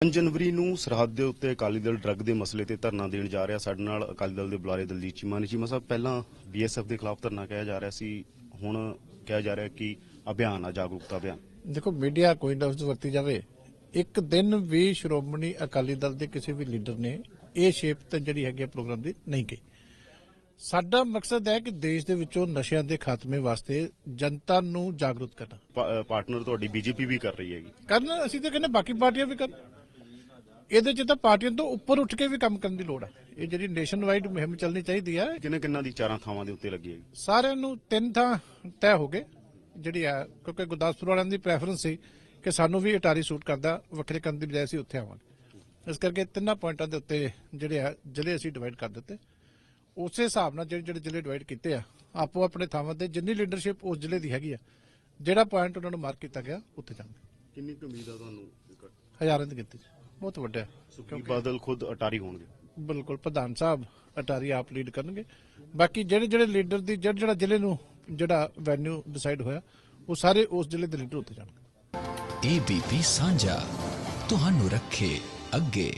5 ਜਨਵਰੀ ਨੂੰ ਸਰਹੱਦ ਦੇ ਉੱਤੇ ਅਕਾਲੀ ਦਲ ਡਰੱਗ ਦੇ ਮਸਲੇ ਤੇ ਧਰਨਾ ਦੇਣ ਜਾ ਰਿਹਾ। ਸਾਡੇ ਨਾਲ ਅਕਾਲੀ ਦਲ ਦੇ ਬੁਲਾਰੇ ਦਲਜੀਤ ਚੀਮਾ ਨੇ। ਚੀਮਾ ਸਾਹਿਬ ਪਹਿਲਾਂ ਬੀਐਸਐਫ ਦੇ ਖਿਲਾਫ ਧਰਨਾ ਕਿਹਾ ਜਾ ਰਿਹਾ ਸੀ। ਹੁਣ ਕਿਹਾ ਜਾ ਰਿਹਾ ਕਿ ਅਭਿਆਨ ਆ ਜਾਗਰੂਕਤਾ ਅਭਿਆਨ। ਦੇਖੋ ਮੀਡੀਆ ਕੋਈ ਲਫ਼ਜ਼ ਵਰਤੀ ਜਾਵੇ। ਇੱਕ ਦਿਨ ਵੀ ਸ਼੍ਰੋਮਣੀ ਅਕਾਲੀ ਦਲ ਦੇ ਕਿਸੇ ਵੀ ਲੀਡਰ ਨੇ ਇਹ ਸ਼ੇਪ ਤੇ ਜਿਹੜੀ ਹੈਗੀ ਪ੍ਰੋਗਰਾਮ ਦੀ ਨਹੀਂ ਕਹੀ। ਸਾਡਾ ਮਕਸਦ ਹੈ ਕਿ ਦੇਸ਼ ਦੇ ਵਿੱਚੋਂ ਨਸ਼ਿਆਂ ਦੇ ਖਾਤਮੇ ਵਾਸਤੇ ਜਨਤਾ ਨੂੰ ਜਾਗਰੂਕ ਕਰਨਾ। ਪਾਰਟਨਰ ਤੁਹਾਡੀ ਬੀਜੇਪੀ ਵੀ ਕਰ ਰਹੀ ਹੈਗੀ। ਕਰਨ ਅਸੀਂ ਤਾਂ ਕਹਿੰਦੇ ਬਾਕੀ ਪਾਰਟੀਆਂ ਵੀ ਕਰਨ। ਇਹਦੇ ਚ ਤਾਂ ਪਾਰਟੀਆਂ ਤੋਂ ਉੱਪਰ ਉੱਠ ਕੇ ਵੀ ਕੰਮ ਕਰਨ ਦੀ ਲੋੜ ਹੈ ਇਹ ਜਿਹੜੀ ਨੇਸ਼ਨ ਵਾਈਡ ਮੁਹਿੰਮ ਚੱਲਣੀ ਚਾਹੀਦੀ ਹੈ ਕਿੰਨੇ ਕਿੰਨਾਂ ਦੀ ਚਾਰਾਂ ਥਾਵਾਂ ਦੇ ਉੱਤੇ ਲੱਗੀ ਹੈਗੀ ਸਾਰਿਆਂ ਨੂੰ ਤਿੰਨ ਥਾਂ ਤੈਅ ਹੋ ਗਏ। ਜਿਹੜੀ ਆ ਕਿਉਂਕਿ ਗੁਰਦਾਸਪੁਰ ਵਾਲਿਆਂ ਦੀ ਪ੍ਰੈਫਰੈਂਸ ਸੀ ਕਿ ਸਾਨੂੰ ਵੀ ਅਟਾਰੀ ਸੂਟ ਕਰਦਾ ਵੱਖਰੇ ਕਰਨ ਦੀ ਬਜਾਏ ਅਸੀਂ ਉੱਥੇ ਆਵਾਂਗੇ। ਇਸ ਕਰਕੇ ਤਿੰਨਾਂ ਪੁਆਇੰਟਾਂ ਦੇ ਉੱਤੇ ਜਿਹੜੇ ਆ ਜ਼ਿਲ੍ਹੇ ਅਸੀਂ ਡਿਵਾਈਡ ਕਰ ਦਿੱਤੇ। ਉਸੇ ਹਿਸਾਬ ਨਾਲ ਜਿਹੜੇ ਜਿਹੜੇ ਜ਼ਿਲ੍ਹੇ ਡਿਵਾਈਡ ਕੀਤੇ ਆ ਆਪੋ ਆਪਣੇ ਥਾਵਾਂ ਤੇ ਜਿੰਨੀ ਲੀਡਰਸ਼ਿਪ ਉਸ ਜ਼ਿਲ੍ਹੇ ਦੀ ਹੈਗੀ ਆ ਜਿਹੜਾ ਪੁਆਇੰਟ ਉਹਨਾਂ ਨੂੰ ਮਾਰਕ ਕੀਤਾ ਗਿਆ ਉੱਥੇ ਜਾਣਗੇ। ਕਿੰਨੀ ਕੁ ਉਮੀਦ ਆ ਤੁਹਾਨੂੰ? ਹਜ਼ਾਰਾਂ ਦੀ ਗਿਣਤੀ 'ਚ। ਬਹੁਤ ਵੱਡਾ ਹੈ। ਸੁਖੀ ਬਾਦਲ ਖੁਦ ਅਟਾਰੀ ਹੋਣਗੇ? ਬਿਲਕੁਲ ਪ੍ਰਧਾਨ ਸਾਹਿਬ ਅਟਾਰੀ ਆਪ ਲੀਡ ਕਰਨਗੇ। ਬਾਕੀ ਜਿਹੜੇ ਜਿਹੜੇ ਲੀਡਰ ਦੀ ਜਿਹੜਾ ਜਿਹੜਾ ਜ਼ਿਲ੍ਹੇ ਨੂੰ ਜਿਹੜਾ ਵੈਨਿਊ ਡਿਸਾਈਡ ਹੋਇਆ ਉਹ ਸਾਰੇ ਉਸ ਜ਼ਿਲ੍ਹੇ ਦੇ ਲੀਡਰ ਉੱਤੇ ਜਾਣਗੇ। ਏਬੀਪੀ ਸਾਂਝਾ ਤੁਹਾਨੂੰ ਰੱਖੇ ਅੱਗੇ।